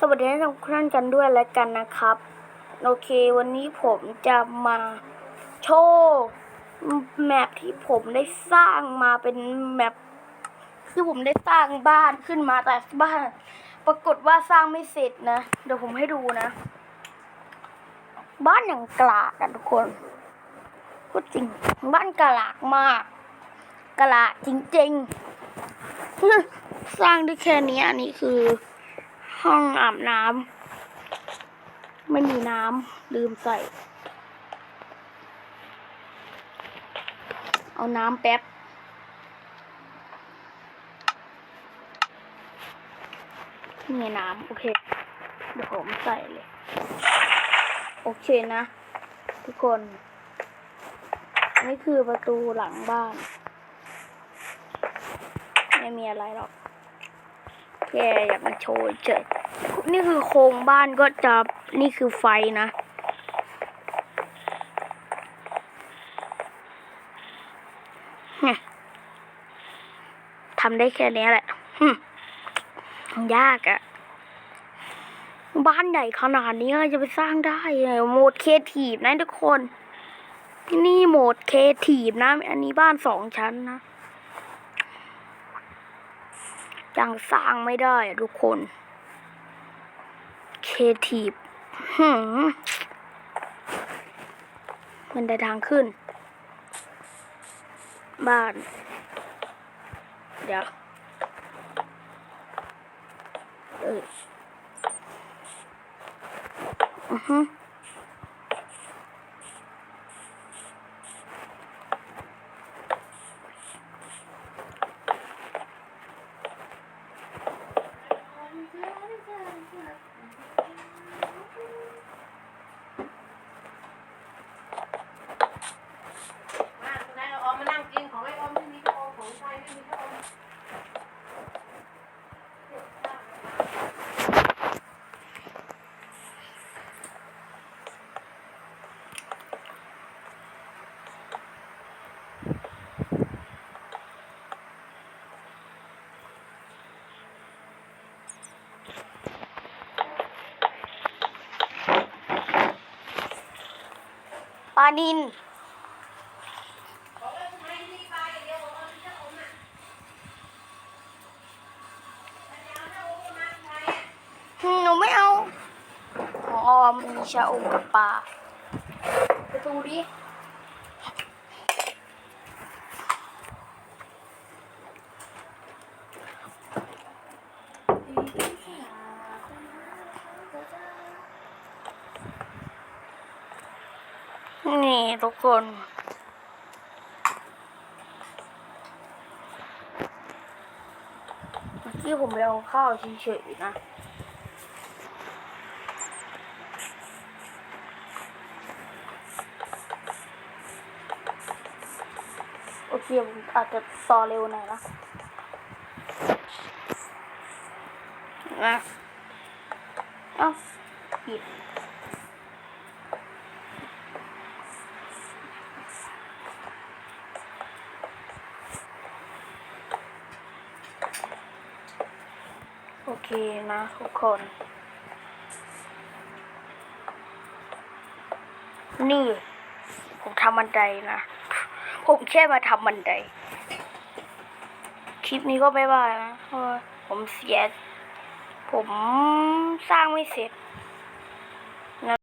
สวัสดีทุกท่านกันด้วยแล้วกันนะครับ โอเค วันนี้ผมจะมาโชว์แมปที่ผมได้สร้างมาเป็นแมปที่ผมได้สร้างบ้านขึ้นมาแต่บ้าน ปรากฏว่าสร้างไม่เสร็จนะ เดี๋ยวผมให้ดูนะ บ้านอย่างกลากอะทุกคนพูดจริง บ้านกลากมากกลากจริงๆสร้างได้แค่นี้อันนี้คือ ห้องอาบน้ำไม่มีน้ำลืมใส่ เอาน้ำแป๊บนี่น้ำโอเค เดี๋ยวผมใส่เลย โอเคนะ ทุกคนนี่คือประตูหลังบ้าน ไม่มีอะไรหรอก แค่อยากมาโชว์เฉยนี่คือโครงบ้านก็จะนี่คือไฟนะ ทำได้แค่นี้แหละยากอะบ้านใหญ่ขนาดนี้จะไปสร้างได้ไงโหมดเคทีฟนะทุกคน นี่โหมดเคทีฟนะ อันนี้บ้านสองชั้นนะ ยังสร้างไม่ได้ทุกคน เคทีฟหืมมันได้ทางขึ้น บ้าน เดี๋ยวเอออือฮึ มาคุณนายเอาออมมานั่งกินของไอ้ออมที่มีพระอมของใครไม่มีพระอม ปลานิน บอกว่าทำไมที่ไปเดี๋ยวบอกว่ามีพระอมอะแล้วจะเอาพระอมมา ใครอะหนูไม่เอา ของออมมีชาอมกับปลาไปดูดิ นี่ทุกคน เมื่อกี้ผมไปเอาข้าวเฉยๆนะโอเคผมอาจจะต่อเร็วหน่อยนะนะเอ้าผิด โอเคนะทุกคน นี่ ผมทำบันไดนะ ผมแค่มาทำบันได คลิปนี้ก็ไม่บายนะเพราะผมเสีย ผมสร้างไม่เสร็จ